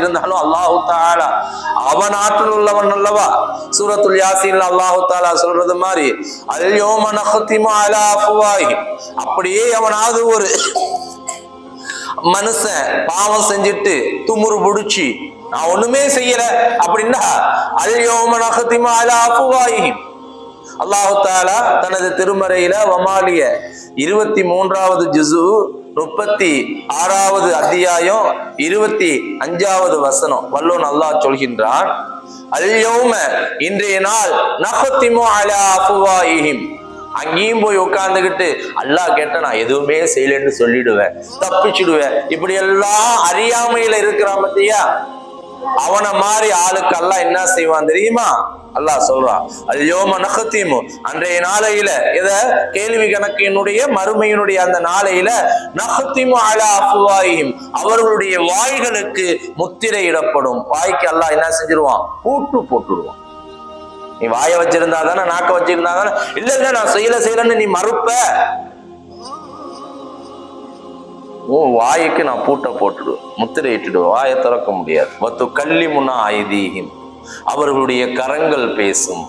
இருந்தாலும் அல்லாஹு தாலா அவன் ஆற்றல் உள்ளவன் அல்லவா? சூரத்துல் யாசின் அல்லாஹு தாலா சொல்றது மாதிரி அல் யோம அலா அஃப்வாஹி அப்படியே அவனாவது ஒரு மனுஷன் பாவம் செஞ்சுட்டு துமுறு புடிச்சு நான் ஒண்ணுமே செய்யல. அப்படின்னா அல்யோம நகத்திமா அலா அஃப்வாஹிஹிம் அல்லாஹு தாலா தனது திருமறையில வமாலிய இருபத்தி மூன்றாவது ஜிசு முப்பத்தி ஆறாவது அத்தியாயம் இருபத்தி அஞ்சாவது வசனம். வல்லோன் அல்லாஹ் சொல்கின்றான் அல்யோம இன்றைய நாள் நகத்திமு அலா அஃப்வாஹிஹிம். அங்கேயும் போய் உட்கார்ந்துகிட்டு அல்லாஹ் கேட்ட நான் எதுவுமே செய்யலன்னு சொல்லிடுவேன் தப்பிச்சுடுவேன். இப்படி எல்லாம் அறியாமையில இருக்கிறான் பத்தியா? அவனை மாதிரி ஆளுக்கு அல்லாஹ் என்ன செய்வான் தெரியுமா? அல்லாஹ் சொல்றான் அல்யோம நகத்தீமு அன்றைய நாளையில இத கேள்வி கணக்கினுடைய மறுமையினுடைய அந்த நாளையில நகத்தீமு அலா அஃபுவாயும் அவர்களுடைய வாய்களுக்கு முத்திரையிடப்படும் வாய்க்கு அல்லாஹ் என்ன செஞ்சிருவான்? பூட்டு போட்டுடுவான். நீ வாயை வச்சிருந்தா தானே நாக்க வச்சிருந்தா தானே இல்ல இல்ல நான் செய்யல செய்யலன்னு நீ மறுப்ப. உன் வாய்க்கு நான் பூட்டை போட்டுடுவேன். முத்திரையிட்டுடுவேன் வாயை திறக்க முடியாது. வத்து கள்ளி முன்னா ஐதீகம் அவர்களுடைய கரங்கள் பேசும்.